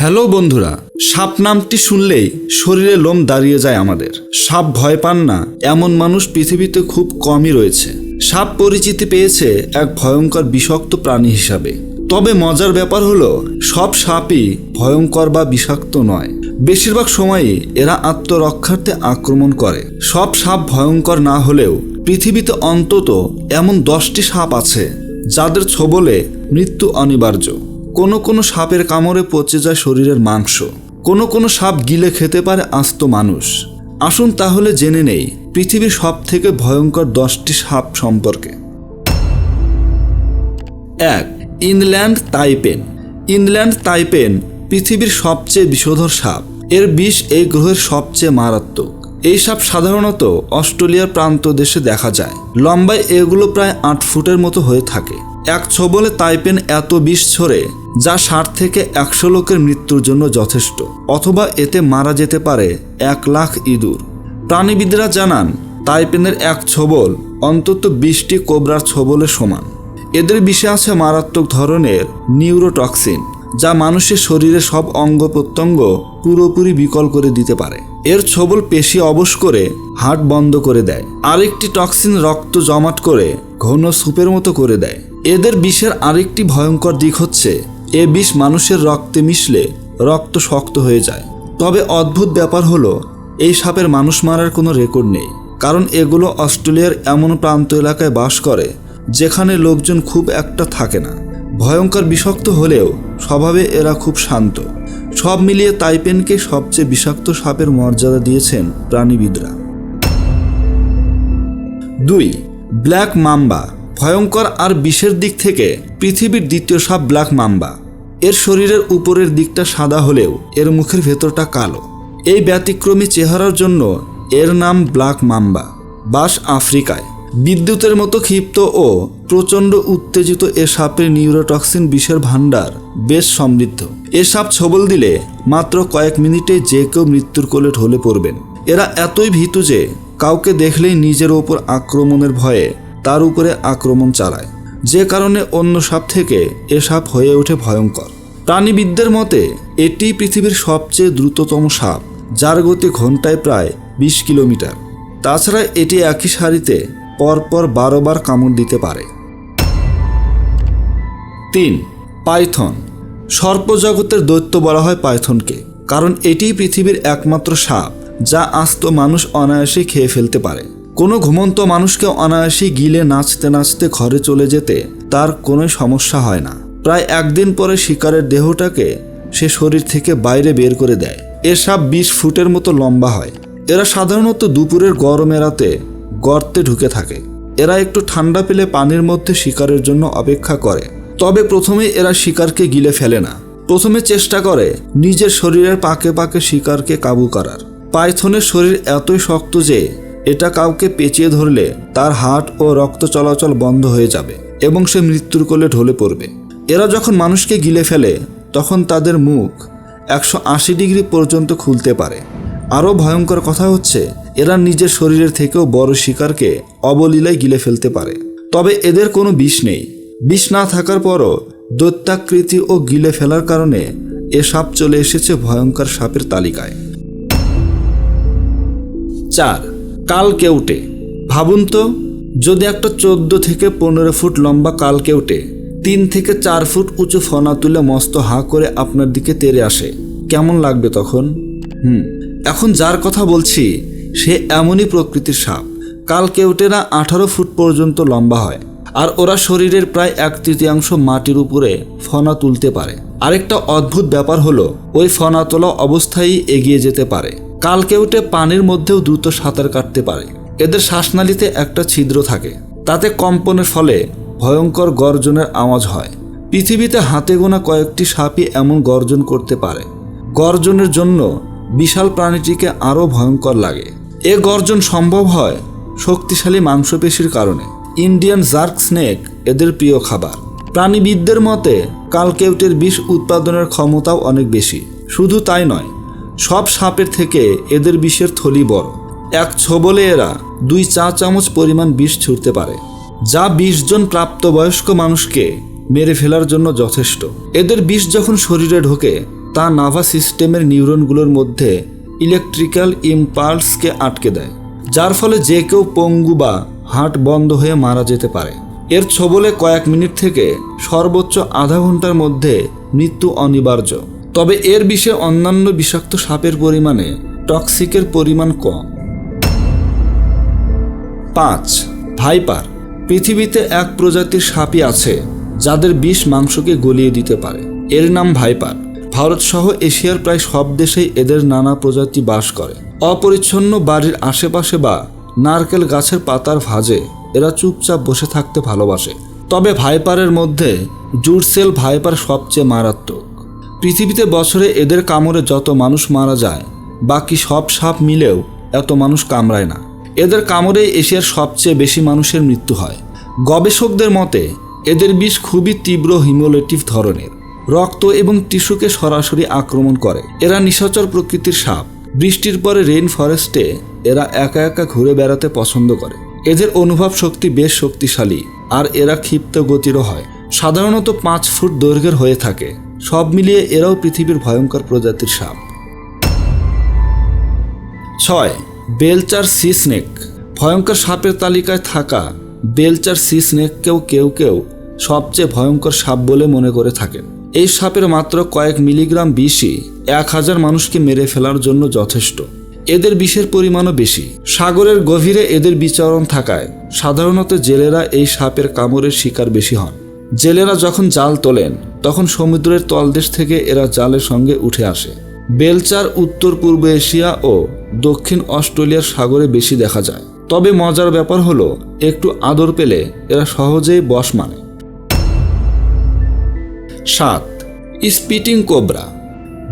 Hello বন্ধুরা, সাপ নামটি শুনলেই শরীরে লোম দাঁড়িয়ে যায় আমাদের। সাপ ভয় পান না, এমন মানুষ পৃথিবীতে খুব কমই রয়েছে। সাপ পরিচিতি পেয়েছে এক ভয়ঙ্কর বিষাক্ত প্রাণী হিসাবে। তবে মজার ব্যাপার হলো, সব সাপই ভয়ঙ্কর বা বিষাক্ত নয়। বেশিরভাগ সময়ই এরা আত্মরক্ষার্থে আক্রমণ করে। সব সাপ ভয়ঙ্কর না হলেও পৃথিবীতে অন্তত এমন দশটি সাপ আছে, যাদের ছোবলে মৃত্যু অনিবার্য। কোনো কোনো সাপের কামড়ে পচে যায় শরীরের মাংস। কোনো কোনো সাপ গিলে খেতে পারে আস্ত মানুষ। আসুন তাহলে জেনে নেই, পৃথিবীর সব থেকে ভয়ঙ্কর দশটি সাপ সম্পর্কে। এক, ইনল্যান্ড তাইপেন। ইনল্যান্ড তাইপেন পৃথিবীর সবচেয়ে বিষধর সাপ। এর বিষ এই গ্রহের সবচেয়ে মারাত্মক। এই সাপ সাধারণত অস্ট্রেলিয়ার প্রান্ত দেশে দেখা যায়। লম্বায় এগুলো প্রায় আট ফুটের মতো হয়ে থাকে। এক ছবলে তাইপেন এত বিষ ছড়ে, যা ষাট থেকে একশো লোকের মৃত্যুর জন্য যথেষ্ট, অথবা এতে মারা যেতে পারে এক লাখ ইঁদুর। প্রাণীবিদরা জানান, তাইপেনের এক ছবল অন্তত বিশটি কোবরার ছবলের সমান। এদের বিষে আছে মারাত্মক ধরনের নিউরোটক্সিন, যা মানুষের শরীরে সব অঙ্গ প্রত্যঙ্গ পুরোপুরি বিকল করে দিতে পারে। এর ছবল পেশি অবশ করে হাট বন্ধ করে দেয়। আরেকটি টক্সিন রক্ত জমাট করে ঘন সুপের মতো করে দেয়। এদের বিষের আরেকটি ভয়ঙ্কর দিক হচ্ছে, এ বিষ মানুষের রক্তে মিশলে রক্ত শক্ত হয়ে যায়। তবে অদ্ভুত ব্যাপার হলো, এই সাপের মানুষ মারার কোনো রেকর্ড নেই, কারণ এগুলো অস্ট্রেলিয়ার এমন প্রান্ত এলাকায় বাস করে, যেখানে লোকজন খুব একটা থাকে না। ভয়ঙ্কর বিষাক্ত হলেও স্বভাবে এরা খুব শান্ত। সব মিলিয়ে তাইপেনকে সবচেয়ে বিষাক্ত সাপের মর্যাদা দিয়েছেন প্রাণীবিদরা। দুই, ব্ল্যাক মাম্বা। ভয়ঙ্কর আর বিষের দিক থেকে পৃথিবীর দ্বিতীয় সাপ ব্ল্যাক মাম্বা। এর শরীরের উপরের দিকটা সাদা হলেও এর মুখের ভেতরটা কালো। এই ব্যতিক্রমী চেহারার জন্য এর নাম ব্ল্যাক মাম্বা। বাস আফ্রিকায়। বিদ্যুতের মতো ক্ষিপ্ত ও প্রচণ্ড উত্তেজিত এ সাপের নিউরোটক্সিন বিষের ভাণ্ডার বেশ সমৃদ্ধ। এ সাপ ছবল দিলে মাত্র কয়েক মিনিটে যে কেউ মৃত্যুর কোলে ঢলে পড়বেন। এরা এতই ভীতু যে কাউকে দেখলেই নিজের ওপর আক্রমণের ভয়ে তার উপরে আক্রমণ চালায়। যে কারণে অন্য সাপ থেকে এ সাপ হয়ে ওঠে ভয়ঙ্কর। প্রাণীবিদদের মতে, এটি পৃথিবীর সবচেয়ে দ্রুততম সাপ, যার গতি ঘন্টায় প্রায় বিশ কিলোমিটার। তাছাড়া এটি একই সারিতে পরপর বারো বার কামড় দিতে পারে। তিন, পাইথন। সর্পজগতের দৈত্য বলা হয় পাইথনকে, কারণ এটিই পৃথিবীর একমাত্র সাপ, যা আস্ত মানুষ অনায়াসে খেয়ে ফেলতে পারে। কোনো ঘুমন্ত মানুষকে অনায়াসে গিলে নাচতে নাচতে ঘরে চলে যেতে তার কোনো সমস্যা হয় না। প্রায় একদিন পরে শিকারের দেহটাকে সে শরীর থেকে বাইরে বের করে দেয়। এ সাপ বিশ ফুটের মতো লম্বা হয়। এরা সাধারণত দুপুরের গরম এড়াতে গর্তে ঢুকে থাকে। এরা একটু ঠান্ডা পেলে পানির মধ্যে শিকারের জন্য অপেক্ষা করে। তবে প্রথমে এরা শিকারকে গিলে ফেলে না। প্রথমে চেষ্টা করে নিজের শরীরের পাকে পাকে শিকারকে কাবু করার। পাইথনের শরীর এতই শক্ত যে এটা কাউকে পেঁচিয়ে ধরলে তার হাট ও রক্ত চলাচল বন্ধ হয়ে যাবে এবং সে মৃত্যুর কোলে ঢলে পড়বে। এরা যখন মানুষকে গিলে ফেলে, তখন তাদের মুখ একশো আশি ডিগ্রি পর্যন্ত খুলতে পারে। আরও ভয়ঙ্কর কথা হচ্ছে, এরা নিজের শরীরের থেকেও বড় শিকারকে অবলীলায় গিলে ফেলতে পারে। তবে এদের কোনো বিষ নেই। বিষ না থাকার পরও দৈত্যাকৃতি ও গিলে ফেলার কারণে এ সাপ চলে এসেছে ভয়ঙ্কর সাপের তালিকায়। চার কাল কেউটে ভাবুন তো, যদি একটা চোদ্দ থেকে পনেরো ফুট লম্বা কাল কেউটে তিন থেকে চার ফুট উঁচু ফনা তুলে মস্ত হা করে আপনার দিকে তেরে আসে। কেমন লাগবে তখন? হুম, এখন যার কথা বলছি, সে এমনই প্রকৃতির সাপ। কাল কেউটেরা আঠারো ফুট পর্যন্ত লম্বা হয়, আর ওরা শরীরের প্রায় এক তৃতীয়াংশ মাটির উপরে ফনা তুলতে পারে। আরেকটা অদ্ভুত ব্যাপার হলো, ওই ফনা তোলা অবস্থায় এগিয়ে যেতে পারে। কাল কেউটে পানির মধ্যেও দ্রুত সাঁতার কাটতে পারে। এদের শ্বাসনালীতে একটা ছিদ্র থাকে। তাতে কম্পনের ফলে ভয়ঙ্কর গর্জনের আওয়াজ হয়। পৃথিবীতে হাতে গোনা কয়েকটি সাপই এমন গর্জন করতে পারে। গর্জনের জন্য বিশাল প্রাণীটিকে আরও ভয়ঙ্কর লাগে। এ গর্জন সম্ভব হয় শক্তিশালী মাংসপেশির কারণে। ইন্ডিয়ান জার্ক স্নেক এদের প্রিয় খাবার। প্রাণীবিদদের মতে, কালকেউটের বিষ উৎপাদনের ক্ষমতাও অনেক বেশি। শুধু তাই নয় সব সাপের থেকে এদের বিষের থলি বড়। এক ছোবলে এরা দুই চা চামচ পরিমাণ বিষ ছুটতে পারে। যা বিশ জন প্রাপ্তবয়স্ক মানুষকে মেরে ফেলার জন্য যথেষ্ট। এদের বিষ যখন শরীরে ঢোকে, তা নাভা সিস্টেমের নিউরনগুলোর মধ্যে ইলেকট্রিক্যাল ইম্পালসকে আটকে দেয়, যার ফলে যে কেউ পঙ্গু বা হাট বন্ধ হয়ে মারা যেতে পারে। এর ছবলে কয়েক মিনিট থেকে সর্বোচ্চ আধা ঘণ্টার মধ্যে মৃত্যু অনিবার্য। তবে এর বিষে অন্যান্য বিষাক্ত সাপের পরিমাণে টক্সিকের পরিমাণ কম। পাঁচ, ভাইপার। পৃথিবীতে এক প্রজাতির সাপই আছে, যাদের বিষ মাংসকে গলিয়ে দিতে পারে। এর নাম ভাইপার। ভারত সহ এশিয়ার প্রায় সব দেশেই এদের নানা প্রজাতি বাস করে। অপরিচ্ছন্ন বাড়ির আশেপাশে বা নারকেল গাছের পাতার ভাজে এরা চুপচাপ বসে থাকতে ভালোবাসে। তবে ভাইপারের মধ্যে জুরসেল ভাইপার সবচেয়ে মারাত্মক। পৃথিবীতে বছরে এদের কামড়ে যত মানুষ মারা যায়, বাকি সব সাপ মিলেও এত মানুষ কামড়ায় না। এদের কামড়ে এশিয়ার সবচেয়ে বেশি মানুষের মৃত্যু হয়। গবেষকদের মতে, এদের বিষ খুবই তীব্র হিমোলেটিভ ধরনের। রক্ত এবং টিস্যুকে সরাসরি আক্রমণ করে। এরা নিশাচর প্রকৃতির সাপ। বৃষ্টির পরে রেইন ফরেস্টে এরা একা একা ঘুরে বেড়াতে পছন্দ করে। এদের অনুভব শক্তি বেশ শক্তিশালী, আর এরা ক্ষিপ্ত গতিরও হয়। সাধারণত পাঁচ ফুট দৈর্ঘ্যের হয়ে থাকে। সব মিলিয়ে এরাও পৃথিবীর ভয়ঙ্কর প্রজাতির সাপ। ছয়, বেলচার সি স্নেক। ভয়ঙ্কর সাপের তালিকায় থাকা বেলচার সি স্নেককেও কেউ কেউ সবচেয়ে ভয়ঙ্কর সাপ বলে মনে করে থাকেন। এই সাপের মাত্র কয়েক মিলিগ্রাম বিষই এক হাজার মানুষকে মেরে ফেলার জন্য যথেষ্ট। এদের বিষের পরিমাণও বেশি। সাগরের গভীরে এদের বিচরণ থাকায় সাধারণত জেলেরা এই সাপের কামড়ের শিকার বেশি হন। জেলেরা যখন জাল তোলেন তখন সমুদ্রের তলদেশ থেকে এরা জালের সঙ্গে উঠে আসে। বেলচার উত্তর পূর্ব এশিয়া ও দক্ষিণ অস্ট্রেলিয়ার সাগরে বেশি দেখা যায়। তবে মজার ব্যাপার হলো, একটু আদর পেলে এরা সহজেই বশ মানে। সাত, স্পিটিং কোবরা।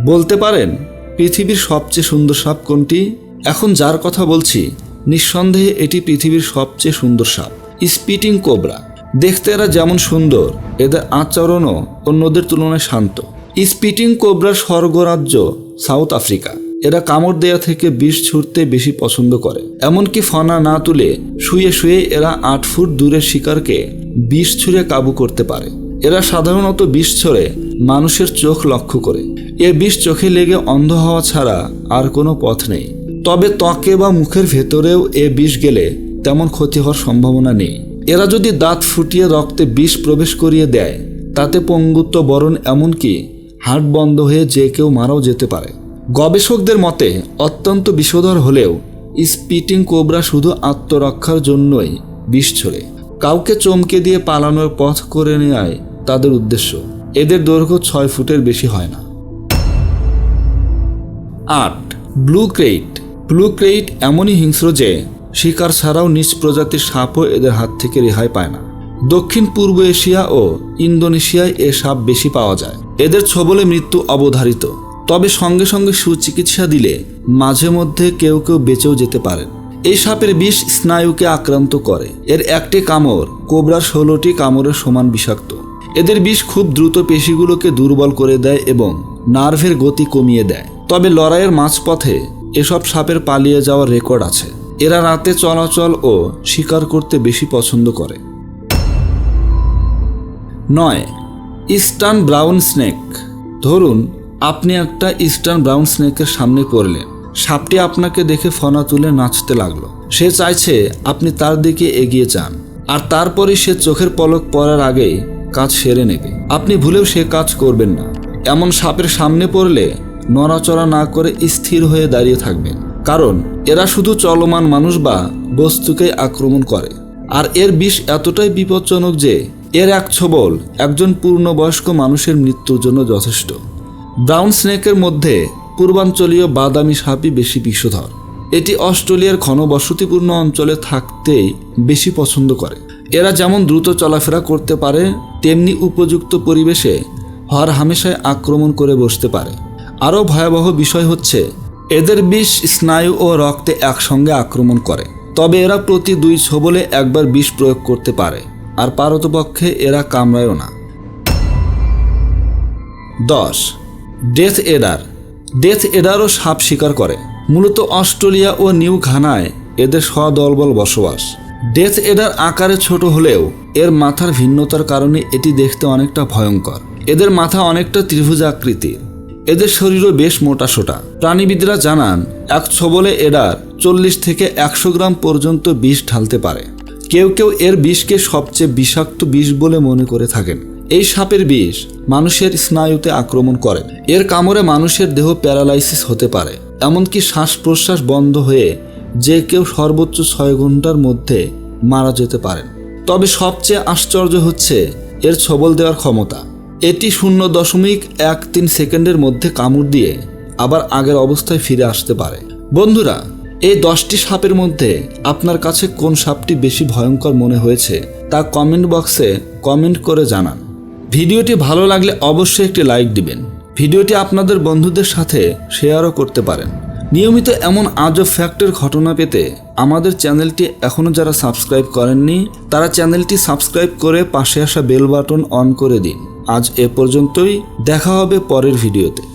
বলতে পারেন, পৃথিবীর সবচেয়ে সুন্দর সাপ কোনটি? এখন যার কথা বলছি, নিঃসন্দেহে এটি পৃথিবীর সবচেয়ে সুন্দর সাপ, স্পিটিং কোবরা। দেখতে এরা যেমন সুন্দর, এদের আচরণও অন্যদের তুলনায় শান্ত। স্পিটিং কোবরার স্বর্গরাজ্য সাউথ আফ্রিকা এরা কামড় দেয়া থেকে বিষ ছুটতে বেশি পছন্দ করে। এমনকি ফনা না তুলে শুয়ে শুয়ে এরা আট ফুট দূরের শিকারকে বিষ ছুঁড়ে কাবু করতে পারে। এরা সাধারণত বিষ ছড়ে মানুষের চোখ লক্ষ্য করে। এ বিষ চোখে লেগে অন্ধ হওয়া ছাড়া আর কোনো পথ নেই। তবে ত্বকে বা মুখের ভেতরেও এ বিষ গেলে তেমন ক্ষতি হওয়ার সম্ভাবনা নেই। এরা যদি দাঁত ফুটিয়ে রক্তে বিষ প্রবেশ করিয়ে দেয়, তাতে পঙ্গুত্ব বরণ এমনকি হাট বন্ধ হয়ে যে কেউ মারাও যেতে পারে। গবেষকদের মতে, অত্যন্ত বিষধর হলেও স্পিটিং কোবরা শুধু আত্মরক্ষার জন্যই বিষ ছড়ে। কাউকে চমকে দিয়ে পালানোর পথ করে নেয় তাদের উদ্দেশ্য। এদের দৈর্ঘ্য ছয় ফুটের বেশি হয় না। আট, ব্লু ক্রেইট। ব্লু ক্রেইট এমনই হিংস্র যে শিকার ছাড়াও নিজ প্রজাতির সাপও এদের হাত থেকে রেহাই পায় না। দক্ষিণ পূর্ব এশিয়া ও ইন্দোনেশিয়ায় এ সাপ বেশি পাওয়া যায়। এদের ছবলে মৃত্যু অবধারিত। তবে সঙ্গে সঙ্গে সুচিকিৎসা দিলে মাঝে মধ্যে কেউ কেউ বেঁচেও যেতে পারেন। এই সাপের বিষ স্নায়ুকে আক্রান্ত করে। এর একটি কামড়, কোবরার ষোলোটি কামড়ের সমান বিষাক্ত। এদের বিষ খুব দ্রুত পেশিগুলোকে দুর্বল করে দেয় এবং নার্ভের গতি কমিয়ে দেয়। তবে লড়াইয়ের মাঝপথে এসব সাপের পালিয়ে যাওয়ার রেকর্ড আছে। এরা রাতে চলাচল ও শিকার করতে বেশি পছন্দ করে। নয়, ইস্টার্ন ব্রাউন স্নেক। ধরুন, আপনি একটা ইস্টার্ন ব্রাউন স্নেকের সামনে পড়লেন। সাপটি আপনাকে দেখে ফনা তুলে নাচতে লাগল। সে চাইছে আপনি তার দিকে এগিয়ে যান, আর তারপরে সে চোখের পলক পড়ার আগেই কাজ সেরে নেবে। আপনি ভুলেও সে কাজ করবেন না। এমন সাপের সামনে পড়লে নড়াচড়া না করে স্থির হয়ে দাঁড়িয়ে থাকবেন। কারণ এরা শুধু চলমান মানুষ বা বস্তুকে আক্রমণ করে। আর এর বিষ এতটাই বিপজ্জনক যে এর এক ছবল একজন পূর্ণবয়স্ক মানুষের মৃত্যুর জন্য যথেষ্ট। ব্রাউন স্নেকের মধ্যে পূর্বাঞ্চলীয় বাদামি সাপই বেশি বিষধর। এটি অস্ট্রেলিয়ার ঘনবসতিপূর্ণ অঞ্চলে থাকতেই বেশি পছন্দ করে। এরা যেমন দ্রুত চলাফেরা করতে পারে, তেমনি উপযুক্ত পরিবেশে হর হামেশায় আক্রমণ করে বসতে পারে। আরও ভয়াবহ বিষয় হচ্ছে এদের বিষ, স্নায়ু ও রক্তে একসঙ্গে আক্রমণ করে। তবে এরা প্রতি দুই ছবলে একবার বিষ প্রয়োগ করতে পারে। আর পারতপক্ষে এরা কামড়ায়ও না। দশ। ডেথ এডার। ডেথ এডারও সাপ শিকার করে। মূলত অস্ট্রেলিয়া ও নিউ ঘানায় এদের সদলবল বসবাস। ডেথ এডার আকারে ছোট হলেও এর মাথার ভিন্নতার কারণে এটি দেখতে অনেকটা ভয়ঙ্কর। এদের মাথা অনেকটা ত্রিভুজ আকৃতির। এদের শরীরও বেশ মোটা সোটা। প্রাণীবিদরা জানান, এক ছবলে এডার চল্লিশ থেকে একশো গ্রাম পর্যন্ত বিষ ঢালতে পারে। কেউ কেউ এর বিষকে সবচেয়ে বিষাক্ত বিষ বলে মনে করে থাকেন। এই সাপের বিষ মানুষের স্নায়ুতে আক্রমণ করে। এর কামড়ে মানুষের দেহ প্যারালাইসিস হতে পারে। এমনকি শ্বাস প্রশ্বাস বন্ধ হয়ে যে কেউ সর্বোচ্চ ছয় ঘণ্টার মধ্যে মারা যেতে পারেন। তবে সবচেয়ে আশ্চর্য হচ্ছে, এর ছবল দেওয়ার ক্ষমতা। এটি শূন্য দশমিক এক তিন সেকেন্ডের মধ্যে কামড় দিয়ে আবার আগের অবস্থায় ফিরে আসতে পারে। বন্ধুরা, এই দশটি সাপের মধ্যে আপনার কাছে কোন সাপটি বেশি ভয়ঙ্কর মনে হয়েছে তা কমেন্ট বক্সে কমেন্ট করে জানান। ভিডিওটি ভালো লাগলে অবশ্যই একটি লাইক দিবেন। ভিডিওটি আপনাদের বন্ধুদের সাথে শেয়ারও করতে পারেন। নিয়মিত এমন আজব ফ্যাক্টের ঘটনা পেতে আমাদের চ্যানেলটি এখনও যারা সাবস্ক্রাইব করেননি, তারা চ্যানেলটি সাবস্ক্রাইব করে পাশে আসা বেল বাটন অন করে দিন। আজ এ পর্যন্তই দেখা হবে পরের ভিডিওতে।